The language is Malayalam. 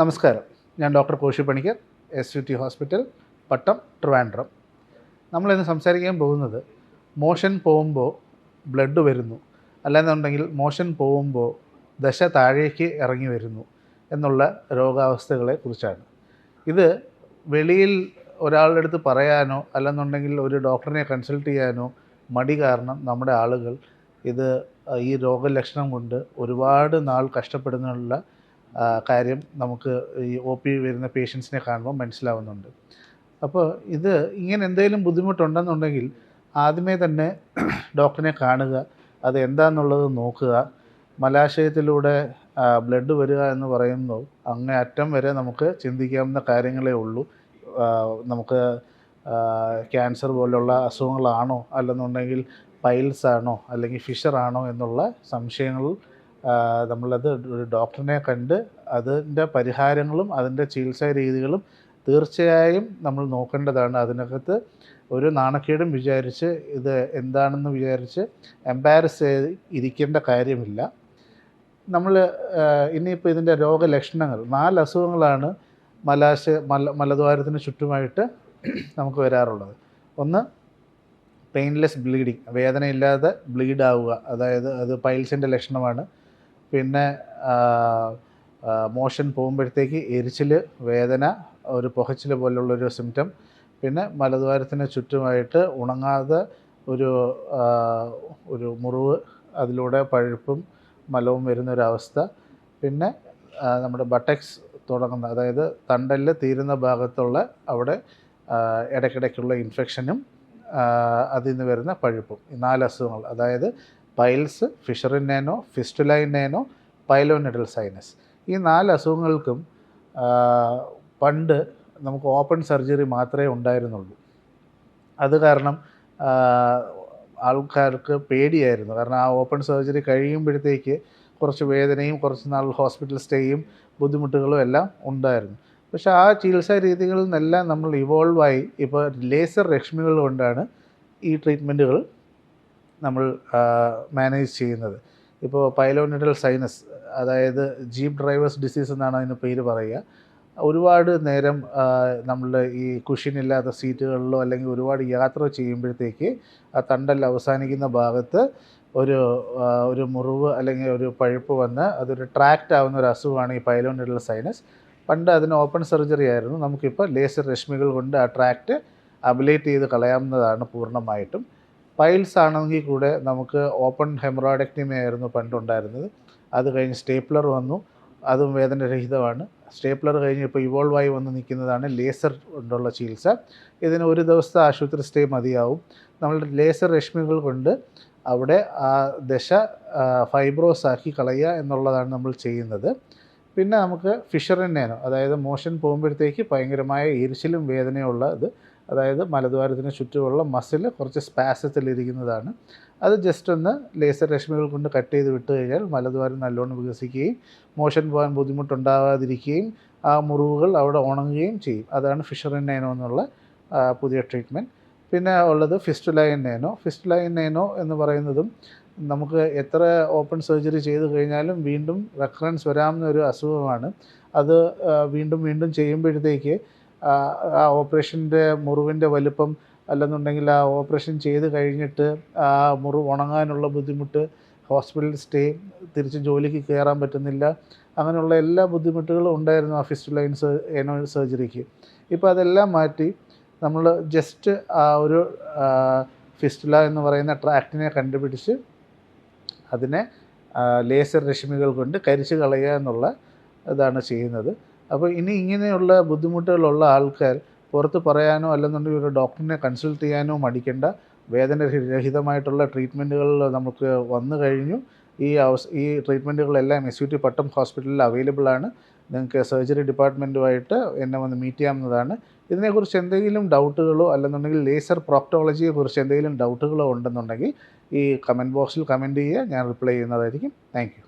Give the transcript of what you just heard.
നമസ്കാരം. ഞാൻ doctor Koshy Panicker S U T hospital Pattom Trivandrum. നമ്മളിന്ന് സംസാരിക്കാൻ പോകുന്നത് മോഷൻ പോകുമ്പോൾ ബ്ലഡ് വരുന്നു. അല്ലാന്നുണ്ടെങ്കിൽ മോഷൻ പോകുമ്പോൾ ദശ താഴേക്ക് ഇറങ്ങി വരുന്നു എന്നുള്ള രോഗാവസ്ഥകളെ കുറിച്ചാണ്. ഇത് വെളിയിൽ ഒരാളുടെ അടുത്ത് പറയാനോ അല്ലെന്നുണ്ടെങ്കിൽ ഒരു ഡോക്ടറിനെ കൺസൾട്ട് ചെയ്യാനോ മടി കാരണം നമ്മുടെ ആളുകൾ ഇത് ഈ രോഗലക്ഷണം കൊണ്ട് ഒരുപാട് നാൾ കഷ്ടപ്പെടുന്നുള്ള കാര്യം നമുക്ക് ഈ ഒ പി വരുന്ന പേഷ്യൻസിനെ കാണുമ്പോൾ മനസ്സിലാവുന്നുണ്ട്. അപ്പോൾ ഇത് ഇങ്ങനെ എന്തെങ്കിലും ബുദ്ധിമുട്ടുണ്ടെന്നുണ്ടെങ്കിൽ ആദ്യമേ തന്നെ ഡോക്ടറിനെ കാണുക അത് എന്താണെന്നുള്ളത് നോക്കുക. മലാശയത്തിലൂടെ ബ്ലഡ് വരിക എന്ന് പറയുന്നു അങ്ങേ അറ്റം വരെ നമുക്ക് ചിന്തിക്കാവുന്ന കാര്യങ്ങളേ ഉള്ളൂ. നമുക്ക് ക്യാൻസർ പോലുള്ള അസുഖങ്ങളാണോ? അല്ലെന്നുണ്ടെങ്കിൽ പൈൽസ് ആണോ? അല്ലെങ്കിൽ ഫിഷറാണോ എന്നുള്ള സംശയങ്ങൾ നമ്മളത് ഒരു ഡോക്ടറിനെ കണ്ട് അതിന്റെ പരിഹാരങ്ങളും അതിന്റെ ചികിത്സാ രീതികളും തീർച്ചയായും നമ്മൾ നോക്കേണ്ടതാണ്. അതിനകത്ത് ഒരു നാണക്കേടും വിചാരിച്ച് ഇത് എന്താണെന്ന് വിചാരിച്ച് എംബാരസ് ചെയ്ത് ഇരിക്കേണ്ട കാര്യമില്ല. നമ്മൾ ഇനിയിപ്പോൾ ഇതിന്റെ രോഗലക്ഷണങ്ങൾ നാല് അസുഖങ്ങളാണ് മലാശ മല മലദ്വാരത്തിന് ചുറ്റുമായിട്ട് നമുക്ക് വരാറുള്ളത്. ഒന്ന് പെയിൻലെസ് ബ്ലീഡിങ് വേദനയില്ലാതെ ബ്ലീഡ് ആവുക. അതായത് അത് പൈൽസിന്റെ ലക്ഷണമാണ്. പിന്നെ മോഷൻ പോകുമ്പോഴത്തേക്ക് എരിച്ചിൽ വേദന ഒരു പുകച്ചിൽ പോലുള്ളൊരു സിംറ്റം പിന്നെ മലദ്വാരത്തിന് ചുറ്റുമായിട്ട് ഉണങ്ങാതെ ഒരു ഒരു മുറിവ് അതിലൂടെ പഴുപ്പും മലവും വരുന്നൊരവസ്ഥ. പിന്നെ നമ്മുടെ ബട്ടക്സ് തുടങ്ങുന്ന അതായത് തണ്ടൽ തീരുന്ന ഭാഗത്തുള്ള അവിടെ ഇടയ്ക്കിടയ്ക്കുള്ള ഇൻഫെക്ഷനും അതിൽ നിന്ന് വരുന്ന പഴുപ്പും ഈ നാല് അസുഖങ്ങൾ. അതായത് പൈൽസ് ഫിഷറിനേനോ ഫിസ്റ്റുലൈനേനോ പൈലോനിഡൽ സൈനസ്. ഈ നാല് അസുഖങ്ങൾക്കും പണ്ട് നമുക്ക് ഓപ്പൺ സർജറി മാത്രമേ ഉണ്ടായിരുന്നുള്ളൂ. അത് കാരണം ആൾക്കാർക്ക് പേടിയായിരുന്നു. കാരണം ആ ഓപ്പൺ സർജറി കഴിയുമ്പോഴത്തേക്ക് കുറച്ച് വേദനയും കുറച്ച് നാൾ ഹോസ്പിറ്റൽ സ്റ്റേയും ബുദ്ധിമുട്ടുകളും എല്ലാം ഉണ്ടായിരുന്നു. പക്ഷേ ആ ചികിത്സാ രീതികളിൽ നിന്നെല്ലാം നമ്മൾ ഇവോൾവായി ഇപ്പോൾ ലേസർ രശ്മികൾ കൊണ്ടാണ് ഈ ട്രീറ്റ്മെന്റുകൾ നമ്മൾ മാനേജ് ചെയ്യുന്നത്. ഇപ്പോൾ പൈലോനിഡൽ സൈനസ് അതായത് ജീപ്പ് ഡ്രൈവേഴ്സ് ഡിസീസ് എന്നാണ് അതിന് പേര് പറയുക. ഒരുപാട് നേരം നമ്മളുടെ ഈ കുഷിനില്ലാത്ത സീറ്റുകളിലോ അല്ലെങ്കിൽ ഒരുപാട് യാത്ര ചെയ്യുമ്പോഴത്തേക്ക് ആ തണ്ടൽ അവസാനിക്കുന്ന ഭാഗത്ത് ഒരു ഒരു മുറിവ് അല്ലെങ്കിൽ ഒരു പഴുപ്പ് വന്ന് അതൊരു ട്രാക്റ്റ് ആവുന്ന ഒരു അസുഖമാണ് ഈ പൈലോണിഡൽ സൈനസ് പണ്ട് അതിന് ഓപ്പൺ സർജറി ആയിരുന്നു. നമുക്കിപ്പോൾ ലേസർ രശ്മികൾ കൊണ്ട് ആ ട്രാക്റ്റ് അബിലേറ്റ് ചെയ്ത് കളയാവുന്നതാണ് പൂർണമായിട്ടും. പൈൽസ് ആണെങ്കിൽ കൂടെ നമുക്ക് ഓപ്പൺ ഹെമറോയിഡക്ടമി ആയിരുന്നു പണ്ടുണ്ടായിരുന്നത്. അത് കഴിഞ്ഞ് സ്റ്റേപ്ലർ വന്നു. അതും വേദനരഹിതമാണ്. സ്റ്റേപ്ലർ കഴിഞ്ഞ് ഇപ്പോൾ ഇവോൾവ് ആയി വന്ന് നിൽക്കുന്നതാണ് ലേസർ കൊണ്ടുള്ള ചികിത്സ. ഇതിന് ഒരു ദിവസത്തെ ആശുപത്രി സ്റ്റേ മതിയാവും. നമ്മൾ ലേസർ രശ്മികൾ കൊണ്ട് അവിടെ ആ ദശ ഫൈബ്രോസ് ആക്കി കളയുക എന്നുള്ളതാണ് നമ്മൾ ചെയ്യുന്നത്. പിന്നെ നമുക്ക് ഫിഷറിനേനോ അതായത് മോഷൻ പോകുമ്പോഴത്തേക്ക് ഭയങ്കരമായ എരിച്ചിലും വേദനയുള്ള ഇത് അതായത് മലദ്വാരത്തിന് ചുറ്റുമുള്ള മസിൽ കുറച്ച് സ്പാസത്തിലിരിക്കുന്നതാണ് അത് ജസ്റ്റ് ഒന്ന് ലേസർ രശ്മികൾ കൊണ്ട് കട്ട് ചെയ്ത് വിട്ട് കഴിഞ്ഞാൽ മലദ്വാരം നല്ലോണം വികസിക്കുകയും മോഷൻ പോകാൻ ബുദ്ധിമുട്ടുണ്ടാവാതിരിക്കുകയും ആ മുറിവുകൾ അവിടെ ഉണങ്ങുകയും ചെയ്യും. അതാണ് ഫിഷറിൻ നൈനോ എന്നുള്ള പുതിയ ട്രീറ്റ്മെന്റ് പിന്നെ ഉള്ളത് ഫിസ്റ്റുലൈൻ നൈനോ ഫിസ്റ്റുലൈൻ നൈനോ എന്ന് പറയുന്നതും നമുക്ക് എത്ര ഓപ്പൺ സർജറി ചെയ്ത് കഴിഞ്ഞാലും വീണ്ടും റെക്കറൻസ് വരാമെന്നൊരു അസുഖമാണ്. അത് വീണ്ടും വീണ്ടും ചെയ്യുമ്പോഴത്തേക്ക് ആ, ഓപ്പറേഷന്റെ മുറിവിന്റെ വലുപ്പം അല്ലെന്നുണ്ടെങ്കിൽ ആ ഓപ്പറേഷൻ ചെയ്ത് കഴിഞ്ഞിട്ട് ആ മുറിവ് ഉണങ്ങാനുള്ള ബുദ്ധിമുട്ട് ഹോസ്പിറ്റലിൽ സ്റ്റേ തിരിച്ച് ജോലിക്ക് കയറാൻ പറ്റുന്നില്ല അങ്ങനെയുള്ള എല്ലാ ബുദ്ധിമുട്ടുകളും ഉണ്ടായിരുന്നു ആ ഫിസ്റ്റുലൈൻ എനോ സർജറിക്ക്. ഇപ്പോൾ അതെല്ലാം മാറ്റി നമ്മൾ ജസ്റ്റ് ആ ഒരു ഫിസ്റ്റുല എന്ന് പറയുന്ന ട്രാക്റ്റിനെ കണ്ടുപിടിച്ച് അതിനെ ലേസർ രശ്മികൾ കൊണ്ട് കരിച്ചു കളയുക എന്നുള്ള ഇതാണ് ചെയ്യുന്നത്. അപ്പോൾ ഇനി ഇങ്ങനെയുള്ള ബുദ്ധിമുട്ടുകളുള്ള ആൾക്കാർ പുറത്ത് പറയാനോ അല്ലെന്നുണ്ടെങ്കിൽ ഒരു ഡോക്ടറിനെ കൺസൾട്ട് ചെയ്യാനോ മടിക്കേണ്ട. വേദന രഹിതമായിട്ടുള്ള ട്രീറ്റ്മെന്റുകൾ നമുക്ക് വന്നു കഴിഞ്ഞു. ഈ ഈ ട്രീറ്റ്മെന്റുകളെല്ലാം എസ് യു ടി പട്ടം ഹോസ്പിറ്റലിൽ അവൈലബിൾ ആണ്. നിങ്ങൾക്ക് സർജറി ഡിപ്പാർട്ട്മെന്റുമായിട്ട് എന്നെ വന്ന് മീറ്റ് ചെയ്യാവുന്നതാണ്. ഇതിനെക്കുറിച്ച് എന്തെങ്കിലും ഡൗട്ടുകളോ അല്ലെന്നുണ്ടെങ്കിൽ ലേസർ പ്രോക്ടോളജിയെക്കുറിച്ച് എന്തെങ്കിലും ഡൗട്ടുകളോ ഉണ്ടെന്നുണ്ടെങ്കിൽ ഈ കമന്റ് ബോക്സിൽ കമന്റ് ചെയ്യുക. ഞാൻ റിപ്ലൈ ചെയ്യുന്നതായിരിക്കും. താങ്ക്